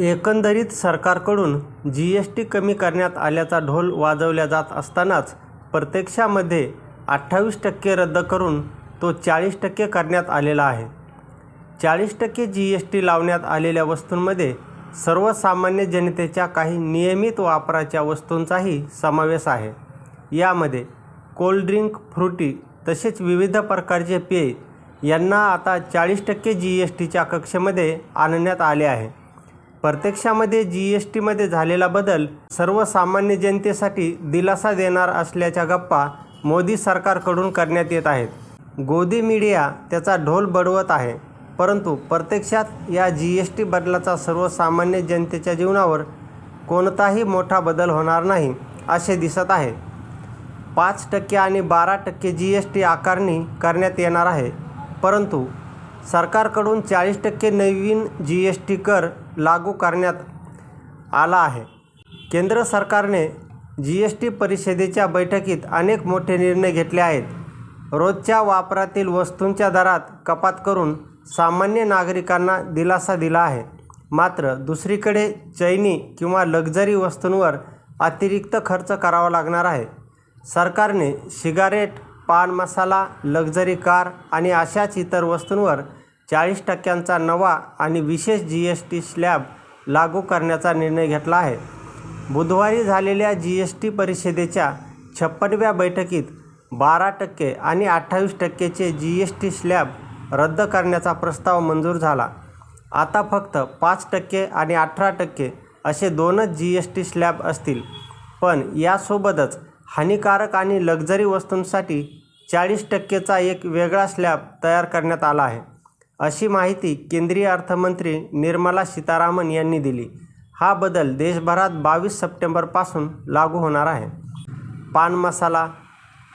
एकंदरीत सरकारकडून जी S T कमी करण्यात आल्याचा ढोल वाजवला जात असतानाच प्रत्यक्षामध्ये अठ्ठावीस टक्के रद्द करून तो चाळीस टक्के करण्यात आलेला आहे. चाळीस टक्के जी एस टी लावण्यात आलेल्या वस्तूंमध्ये सर्वसामान्य जनतेच्या काही नियमित वापराच्या वस्तूंचाही समावेश आहे. यामध्ये कोल्ड्रिंक फ्रुटी तसेच विविध प्रकारचे पेय यांना आता चाळीस टक्के जी एस टीच्या कक्षेमध्ये आणण्यात आले आहे. प्रत्यक्षामध्ये जी एस टीमध्ये झालेला बदल सर्वसामान्य जनतेसाठी दिलासा देणार असल्याच्या गप्पा मोदी सरकारकडून करण्यात येत आहेत. गोदी मीडिया त्याचा ढोल बडवत आहे परंतु प्रत्यक्षात या जी एस टी बदलाचा सर्वसामान्य जनतेच्या जीवनावर कोणताही मोठा बदल होणार नाही असे दिसत आहे. पाच टक्के आणि बारा टक्के जी एस टी आकारणी करण्यात येणार आहे परंतु सरकारकडून चाळीस टक्के नवीन जी एस टी कर लागू करण्यात आला आहे. केंद्र सरकारने जी एस टी परिषदेच्या बैठकीत अनेक मोठे निर्णय घेतले आहेत. रोजच्या वापरातील वस्तूंच्या दरात कपात करून सामान्य नागरिकांना दिलासा दिला आहे. मात्र दुसरीकडे चैनी किंवा लक्झरी वस्तूंवर अतिरिक्त खर्च करावा लागणार आहे. सरकारने सिगारेट पान मसाला लक्झरी कार आणि अशाच इतर वस्तूंवर चाळीस टक्क्यांचा नवा आणि विशेष जी एस टी स्लॅब लागू करण्याचा निर्णय घेतला आहे. बुधवारी झालेल्या जी एस टी परिषदेच्या छप्पनव्या बैठकीत बारा टक्के आणि अठ्ठावीस टक्केचे जी एस टी स्लॅब रद्द करण्याचा प्रस्ताव मंजूर झाला. आता फक्त पाच टक्के आणि अठरा टक्के असे दोनच जी एस टी स्लॅब असतील. पण यासोबतच हानिकारक आणि लक्झरी वस्तूंसाठी चाळीस टक्केचा एक वेगळा स्लॅब तयार करण्यात आला आहे. अशी माहिती केंद्रीय अर्थमंत्री निर्मला सीतारामन यांनी दिली. हा बदल देशभरात बावीस सप्टेंबरपासून लागू होणार आहे. पान मसाला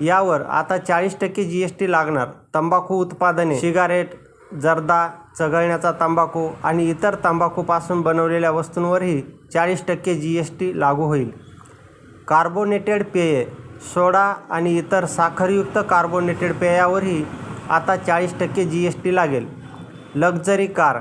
यावर आता चाळीस टक्के जी एस टी लागणार. तंबाखू उत्पादने सिगारेट जर्दा चघळण्याचा तंबाखू आणि इतर तंबाखूपासून बनवलेल्या वस्तूंवरही चाळीस टक्के जी एस टी लागू होईल. कार्बोनेटेड पेये सोडा आणि इतर साखरयुक्त कार्बोनेटेड पेयावरही आता चाळीस टक्के जी एस टी लागेल. Luxury car.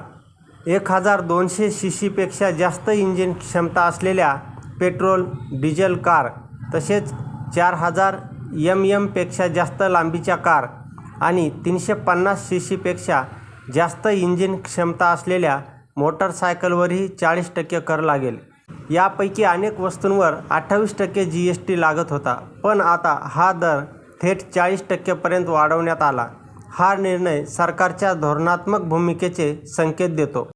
एक हजार दोनशे सी सीपेक्षा जास्त इंजिन क्षमता असलेल्या पेट्रोल डिझेल कार तसेच चार हजार एम एमपेक्षा जास्त लांबीच्या कार आणि तीनशे पन्नास सी सीपेक्षा जास्त इंजिन क्षमता असलेल्या मोटरसायकलवरही चाळीस टक्के कर लागेल. यापैकी अनेक वस्तूंवर अठ्ठावीस टक्के जी एस टी लागत होता पण आता हा दर थेट चाळीस टक्केपर्यंत वाढवण्यात आला. हा निर्णय सरकारच्या धोरणात्मक भूमिकेचे संकेत देतो.